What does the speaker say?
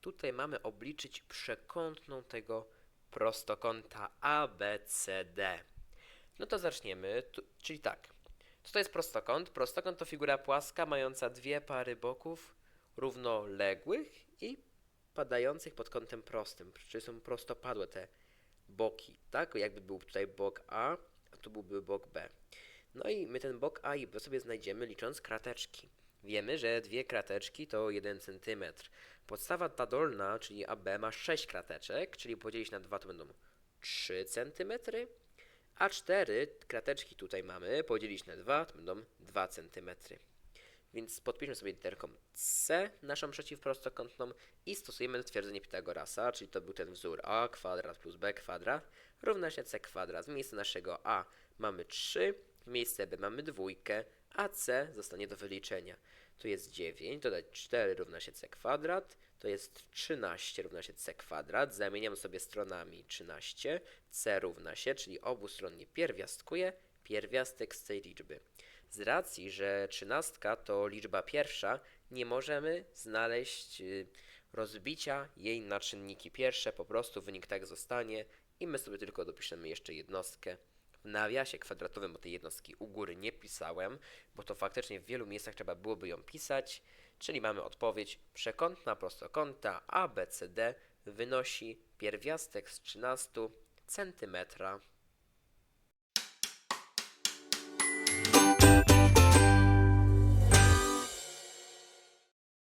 tutaj mamy obliczyć przekątną tego prostokąta ABCD. No to zaczniemy, tu, czyli tak. To jest prostokąt? Prostokąt to figura płaska mająca dwie pary boków równoległych i padających pod kątem prostym, czyli są prostopadłe te boki, tak? Jakby był tutaj bok A, a tu byłby bok B. No i my ten bok A i B sobie znajdziemy licząc krateczki. Wiemy, że dwie krateczki to 1 cm. Podstawa ta dolna, czyli AB ma 6 krateczek, czyli podzielić na 2 to będą 3 cm, a 4 krateczki tutaj mamy, podzielić na 2 to będą 2 cm. Więc podpiszmy sobie literką C naszą przeciwprostokątną i stosujemy twierdzenie Pitagorasa, czyli to był ten wzór a kwadrat plus b kwadrat równa się c kwadrat. W miejsce naszego a mamy 3, w miejsce b mamy dwójkę, a c zostanie do wyliczenia. Tu jest 9, dodać 4 równa się c kwadrat, to jest 13 równa się c kwadrat. Zamieniam sobie stronami 13, c równa się, czyli obustronnie pierwiastkuje pierwiastek z tej liczby. Z racji, że trzynastka to liczba pierwsza, nie możemy znaleźć y, rozbicia jej na czynniki pierwsze, po prostu wynik tak zostanie i my sobie tylko dopiszemy jeszcze jednostkę w nawiasie kwadratowym, bo tej jednostki u góry nie pisałem, bo to faktycznie w wielu miejscach trzeba byłoby ją pisać, czyli mamy odpowiedź przekątna prostokąta ABCD wynosi pierwiastek z 13 centymetra.